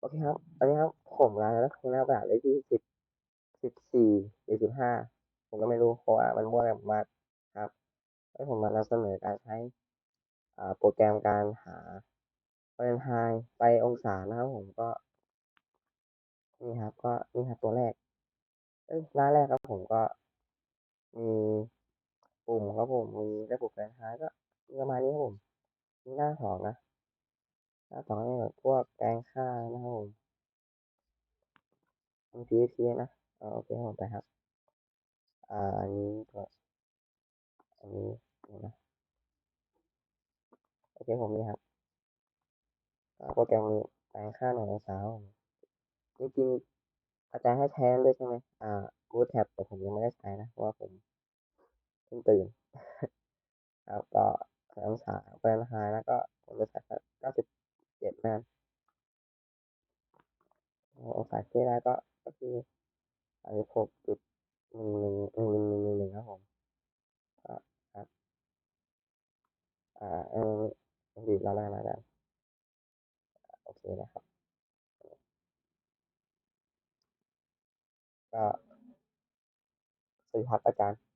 โอเคครับอันนี้ครับผมร้านแล้วข้างหน้าแบบเลขที่สิบสิบสี่หรือสิบห้าผมก็ไม่รู้เพราะว่ามันมั่วกันมากครับให้ผมมานำเสนอการใช้โปรแกรมการหาฟาเรนไฮต์ไปองศานะครับผมก็ นี่ครับ ก็นี่ครับตัวแรกเอ้ยหน้าแรกครับผมก็ มีปุ่มครับผมมีได้ปุ่มฟาเรนไฮต์ก็ประมาณนี้ครับผมหน้าสองนะ หน้าสองนี่แบบพวกแปลงค่านะครับผมมี PHP นะอ่าโอเคผมไปครับ อ่าอันนี้ก็อันนี้นี่นะโอเคผมนี่ครับโปรแกรมนี้แปลงค่าหน่วยองศาครับผมจริงอาจารย์ให้ใช้ด้วยใช่ไหมอ่า Good Tab แต่ผมยังไม่ได้ใช้นะ เพราะว่าผมเพิ่งตื่นครับก็องศาฟาเรนไฮต์แล้วก็ผมจะใส่เก้าสิบเจ็ดนะ โองศาที่ได้ก็ก็คือสามสิบหกจุดหนึ่งหนึ่งหนึ่งหนึ่งหนึ่งหนึ่งครับผมก็ครับอ่าเออดีแล้วแล้วแล้วกันโอเคนะครับ ก็สวัสดีครับอาจารย์